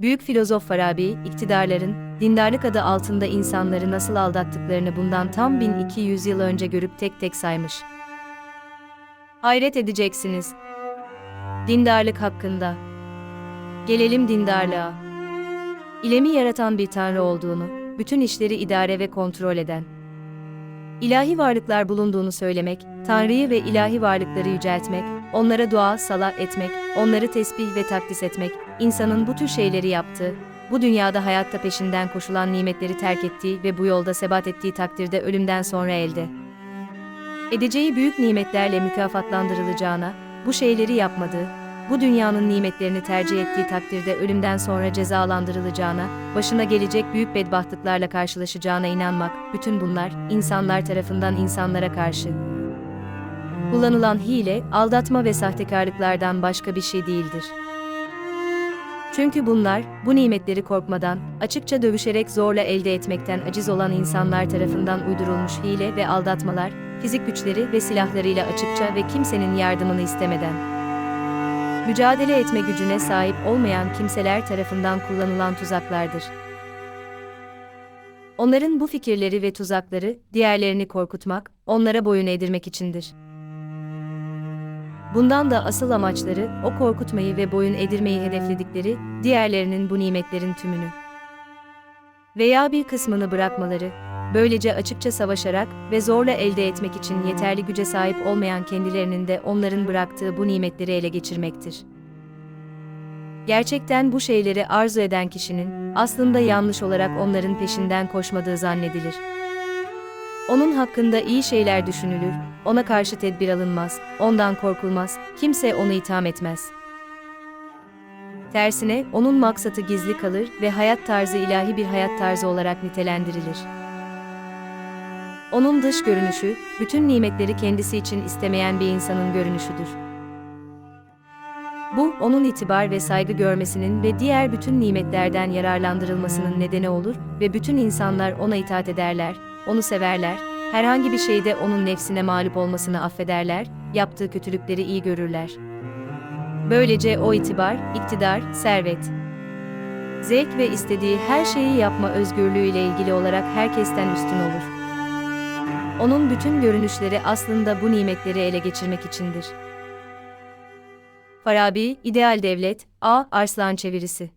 Büyük filozof Farabi, iktidarların, dindarlık adı altında insanları nasıl aldattıklarını bundan tam 1200 yıl önce görüp tek tek saymış. Hayret edeceksiniz. Dindarlık hakkında. Gelelim dindarlığa. İlemi yaratan bir tanrı olduğunu, bütün işleri idare ve kontrol eden. İlahi varlıklar bulunduğunu söylemek, Tanrı'yı ve ilahi varlıkları yüceltmek, onlara dua, sala etmek, onları tesbih ve takdis etmek, insanın bu tür şeyleri yaptığı, bu dünyada hayatta peşinden koşulan nimetleri terk ettiği ve bu yolda sebat ettiği takdirde ölümden sonra elde edeceği büyük nimetlerle mükafatlandırılacağına, bu şeyleri yapmadığı, bu dünyanın nimetlerini tercih ettiği takdirde ölümden sonra cezalandırılacağına, başına gelecek büyük bedbahtlıklarla karşılaşacağına inanmak, bütün bunlar, insanlar tarafından insanlara karşı kullanılan hile, aldatma ve sahtekarlıklardan başka bir şey değildir. Çünkü bunlar, bu nimetleri korkmadan, açıkça dövüşerek zorla elde etmekten aciz olan insanlar tarafından uydurulmuş hile ve aldatmalar, fizik güçleri ve silahlarıyla açıkça ve kimsenin yardımını istemeden, mücadele etme gücüne sahip olmayan kimseler tarafından kullanılan tuzaklardır. Onların bu fikirleri ve tuzakları, diğerlerini korkutmak, onlara boyun eğdirmek içindir. Bundan da asıl amaçları, o korkutmayı ve boyun edirmeyi hedefledikleri, diğerlerinin bu nimetlerin tümünü veya bir kısmını bırakmaları, böylece açıkça savaşarak ve zorla elde etmek için yeterli güce sahip olmayan kendilerinin de onların bıraktığı bu nimetleri ele geçirmektir. Gerçekten bu şeyleri arzu eden kişinin, aslında yanlış olarak onların peşinden koşmadığı zannedilir. Onun hakkında iyi şeyler düşünülür, ona karşı tedbir alınmaz, ondan korkulmaz, kimse onu itham etmez. Tersine, onun maksatı gizli kalır ve hayat tarzı ilahi bir hayat tarzı olarak nitelendirilir. Onun dış görünüşü, bütün nimetleri kendisi için istemeyen bir insanın görünüşüdür. Bu, onun itibar ve saygı görmesinin ve diğer bütün nimetlerden yararlandırılmasının nedeni olur ve bütün insanlar ona itaat ederler, onu severler, herhangi bir şeyde onun nefsine mağlup olmasını affederler, yaptığı kötülükleri iyi görürler. Böylece o itibar, iktidar, servet, zevk ve istediği her şeyi yapma özgürlüğüyle ilgili olarak herkesten üstün olur. Onun bütün görünüşleri aslında bu nimetleri ele geçirmek içindir. Farabi, İdeal Devlet, A. Arslan çevirisi